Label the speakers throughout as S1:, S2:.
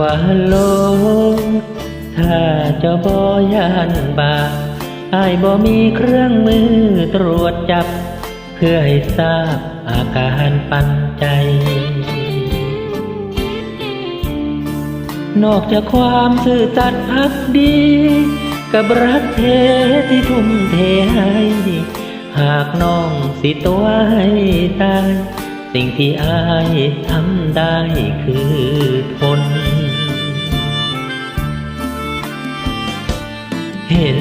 S1: ตัวโลงถ้าเจ้าบ่ยานบาปอายบ่มีเครื่องมือตรวจจับ เพื่อให้ทราบอาการปันใจ นอกจากความซื่อสัตย์พักดี กับรักเทที่ทุ่มเทให้หากน้องสิตัวให้ตายสิ่งที่อายทำได้คือ เห็น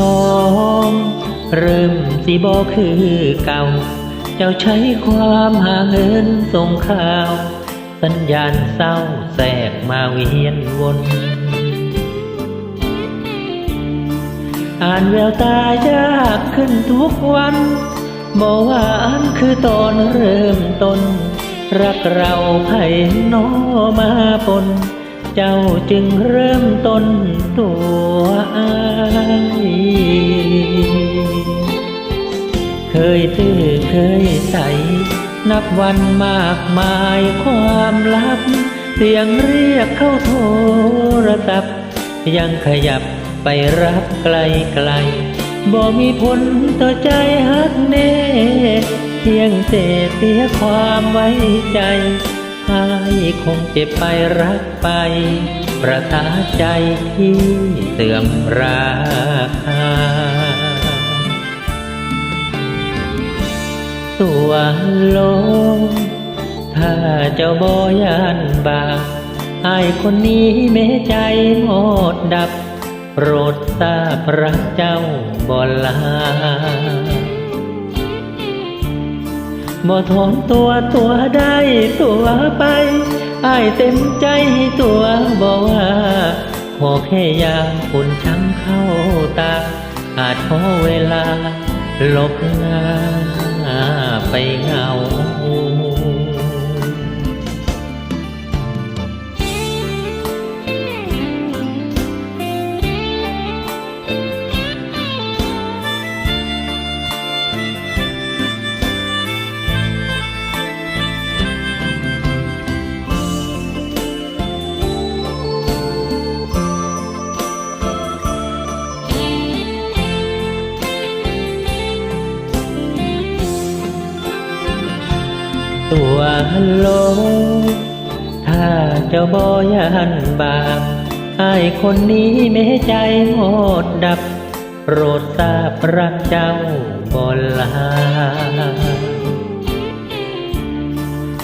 S1: น้อง เริ่มสิบอคือเก่า เจ้าใช้ความหาเงินส่งข่าว สัญญาณเศร้าแทรกมาเวียนวนอ่านแววตายากขึ้นทุกวันบอกว่าอันคือตอนเริ่มต้น รักเราไผ่นอมาปน เจ้าจึงเริ่มต้นตัวอายเคยตื้อเคยใส นับวันมากมายความลับ เสียงเรียกเข้าโทรศัพท์ ยังขยับไปรับไกลไกลบ่มีผลต่อใจฮักแน่เพียงเศษเสียความไว้ใจ อายคงเจ็บไปรักไป ประทาใจที่เสื่อมราคาตัวโลงถ้าเจ้าบอยานบาปอายคนนี้แม้ใจหมดดับโปรดทราบรักเจ้าบ่ลา บ่ถอนตัวตัวได้ตัวไปอายเต็มใจให้ตัวบอว่าขอแค่ยามฝุ่นช้ำเข้าตา อาจขอเวลาหลบหน้าไปเงา ตัวโลถ้าเจ้าบอยันบาปไอ้คนนี้แม้ใจหมดดับ โปรดทราบรักเจ้าบ่ลา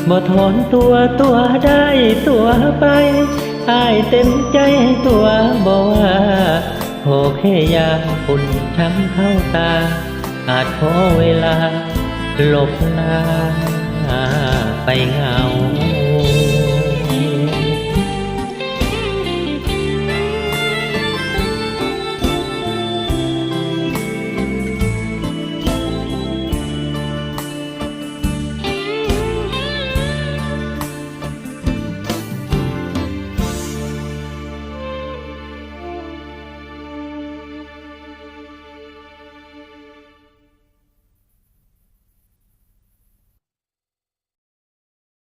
S1: บ่ถอนตัวตัวได้ตัวไปอายเต็มใจตัวบอกว่าขอแค่ยามฝุ่นช้ำเข้าตา อาจขอเวลาหลบหน้า เหงา